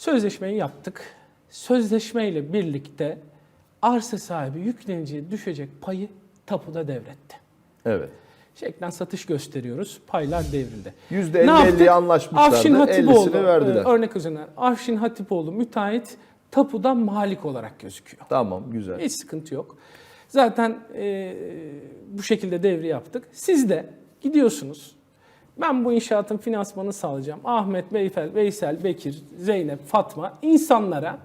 Sözleşmeyi yaptık. Sözleşmeyle birlikte arsa sahibi yükleniciye düşecek payı tapuda devretti. Evet. Şeklen satış gösteriyoruz. Paylar devrildi. %50 Ne yaptık? 50'ye anlaşmışlardı. Afşin Hatipoğlu, 50'sini verdiler. e, örnek üzerinden Afşin Hatipoğlu müteahhit tapuda malik olarak gözüküyor. Tamam güzel. Hiç sıkıntı yok. Zaten e, bu şekilde devri yaptık. Siz de gidiyorsunuz. Ben bu inşaatın finansmanını sağlayacağım. Ahmet, Veysel, Veysel, Bekir, Zeynep, Fatma insanlara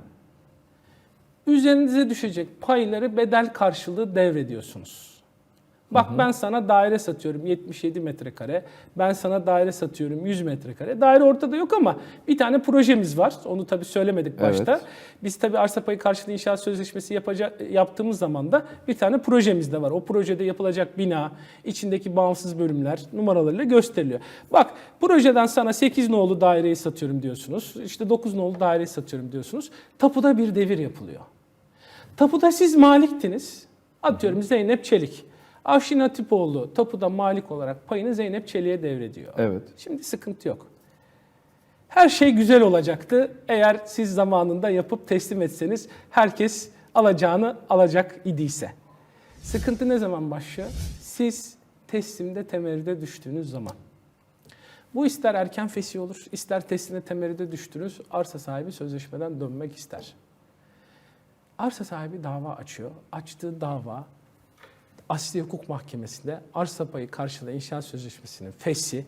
üzerinize düşecek payları bedel karşılığı devrediyorsunuz. Bak ben sana daire satıyorum 77 metrekare. Ben sana daire satıyorum 100 metrekare. Daire ortada yok ama bir tane projemiz var. Onu tabii söylemedik başta. Evet. Biz tabii arsa payı karşılığı inşaat sözleşmesi yapacak, yaptığımız zaman da bir tane projemiz de var. O projede yapılacak bina, içindeki bağımsız bölümler numaralarıyla gösteriliyor. Bak projeden sana 8 nolu daireyi satıyorum diyorsunuz. İşte 9 nolu daireyi satıyorum diyorsunuz. Tapuda bir devir yapılıyor. Tapuda siz maliktiniz. Atıyorum Zeynep Çelik. Afşin Hatipoğlu tapuda malik olarak payını Zeynep Çelik'e devrediyor. Evet. Şimdi sıkıntı yok. Her şey güzel olacaktı eğer siz zamanında yapıp teslim etseniz herkes alacağını alacak idiyse. Sıkıntı ne zaman başlıyor? Siz teslimde temerrüde düştüğünüz zaman. Bu ister erken fesih olur, ister teslimde temerrüde düştünüz, arsa sahibi sözleşmeden dönmek ister. Arsa sahibi dava açıyor. Açtığı dava Asli Hukuk Mahkemesi'nde arsa payı karşılığı inşaat sözleşmesinin fesi,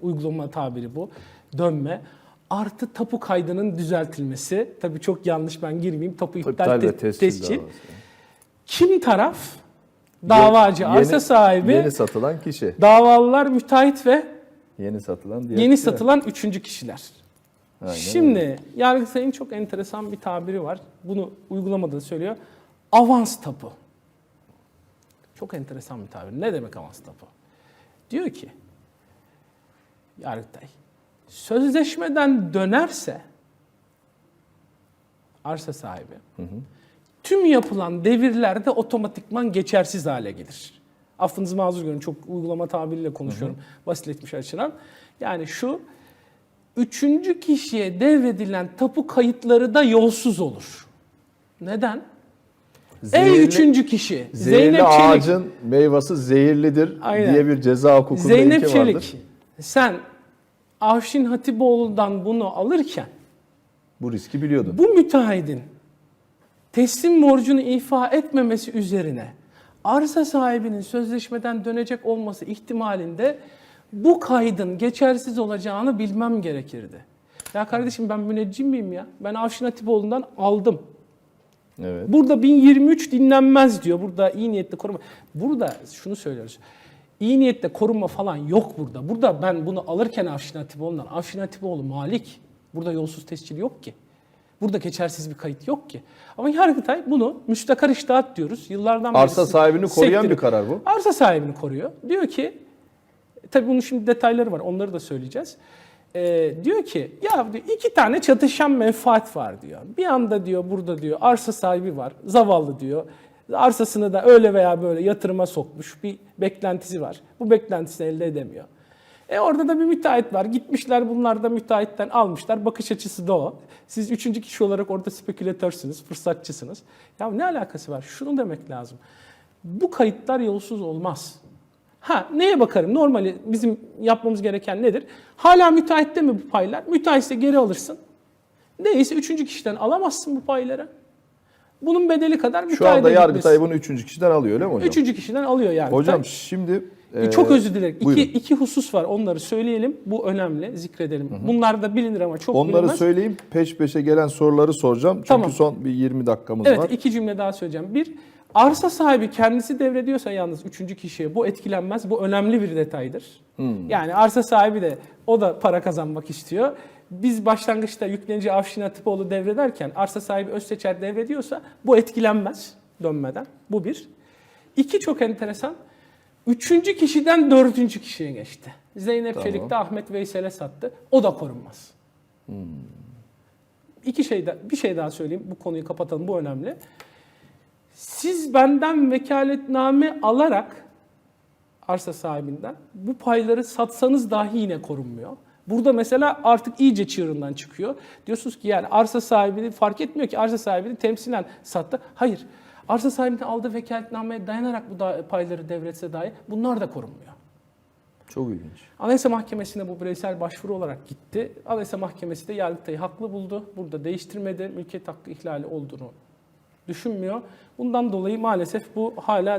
uygulama tabiri bu, dönme, artı tapu kaydının düzeltilmesi. Tabii çok yanlış ben girmeyeyim. Tapu iptal, İptal te- tescil. Kim taraf? Davacı, Yeni- arsa sahibi, Yeni satılan kişi. davalılar, müteahhit ve Yeni satılan diğer yeni kişiler. satılan üçüncü kişiler. Aynen Şimdi Yargıtay'ın çok enteresan bir tabiri var. Bunu uygulamada da söylüyor. Avans tapu. Çok enteresan bir tabir. Ne demek avans tapu? Diyor ki Yargıtay sözleşmeden dönerse arsa sahibi tüm yapılan devirlerde otomatikman geçersiz hale gelir. Affınızı mazur görün çok uygulama tabiriyle konuşuyorum basitleşmiş açıdan. Yani şu üçüncü kişiye devredilen tapu kayıtları da yolsuz olur. Neden? Zehirli- Ey üçüncü kişi Zehirli Zeynep Çelik. ağacın meyvası zehirlidir Aynen. diye bir ceza hukukunda Zeynep Çelik vardır. sen Avşin Hatipoğlu'ndan bunu alırken Bu riski biliyordun. bu müteahhidin teslim borcunu ifa etmemesi üzerine arsa sahibinin sözleşmeden dönecek olması ihtimalinde bu kaydın geçersiz olacağını bilmem gerekirdi. Ya kardeşim ben müneccim miyim ya? Ben Avşin Hatipoğlu'ndan aldım. Evet. Burada 1023 dinlenmez diyor. Burada iyi niyetle koruma. Burada şunu söylüyoruz. İyi niyetle korunma falan yok burada. Burada ben bunu alırken Afşin Hatipoğlu'ndan, Afşin Hatipoğlu malik. Burada yolsuz tescil yok ki. Burada geçersiz bir kayıt yok ki. Ama Yargıtay bunu müstakar iştahat diyoruz. Yıllardan beri Arsa sahibini koruyan bir karar bu. Arsa sahibini koruyor. Diyor ki, tabii bunun şimdi detayları var onları da söyleyeceğiz. Ee, diyor ki ya diyor, iki tane çatışan menfaat var diyor. Bir anda diyor burada diyor arsa sahibi var zavallı diyor. Arsasını da öyle veya böyle yatırıma sokmuş bir beklentisi var. Bu beklentisini elde edemiyor. E orada da bir müteahhit var. Gitmişler bunlar da müteahhitten almışlar. Bakış açısı da o. Siz üçüncü kişi olarak orada spekülatörsünüz, fırsatçısınız. Ya ne alakası var? Şunu demek lazım. Bu kayıtlar yolsuz olmaz. Ha neye bakarım? Normali bizim yapmamız gereken nedir? Hala müteahhitte mi bu paylar? Müteahhitse geri alırsın. Değilse üçüncü kişiden alamazsın bu payları. Bunun bedeli kadar Şu müteahhide anda. Yargıtay bunu üçüncü kişiden alıyor öyle mi hocam? Üçüncü kişiden alıyor yani. Hocam şimdi... E, Çok e, özür dilerim. İki, buyurun. iki husus var. Onları söyleyelim. Bu önemli. Zikredelim. Bunlar da bilinir ama çok Onları bilinmez. söyleyeyim peş peşe gelen soruları soracağım. Çünkü Tamam. son bir 20 dakikamız Evet var. iki cümle daha söyleyeceğim. Bir, arsa sahibi kendisi devrediyorsa yalnız üçüncü kişiye bu etkilenmez. Bu önemli bir detaydır. Hmm. Yani arsa sahibi de o da para kazanmak istiyor. Biz başlangıçta yüklenici Afşin Atipoğlu devrederken arsa sahibi Özseçer devrediyorsa bu etkilenmez dönmeden. Bu bir. İki çok enteresan. Üçüncü kişiden dördüncü kişiye geçti. Zeynep Tamam. Çelik de Ahmet Veysel'e sattı. O da korunmaz. İki şey de, bir şey daha söyleyeyim. Bu konuyu kapatalım. Bu önemli. Siz benden vekaletname alarak arsa sahibinden bu payları satsanız dahi yine korunmuyor. Burada mesela artık iyice çığırından çıkıyor. Diyorsunuz ki yani arsa sahibini fark etmiyor ki arsa sahibini temsilen sattı. Hayır. Arsa sahibinin aldığı vekaletnameye dayanarak bu da payları devretse dahi bunlar da korunmuyor. Çok ilginç. Anayasa Mahkemesi'ne bu bireysel başvuru olarak gitti. Anayasa Mahkemesi de Yargıtay'ı haklı buldu. Burada değiştirmedi. Mülkiyet hakkı ihlali olduğunu düşünmüyor. Bundan dolayı maalesef bu hala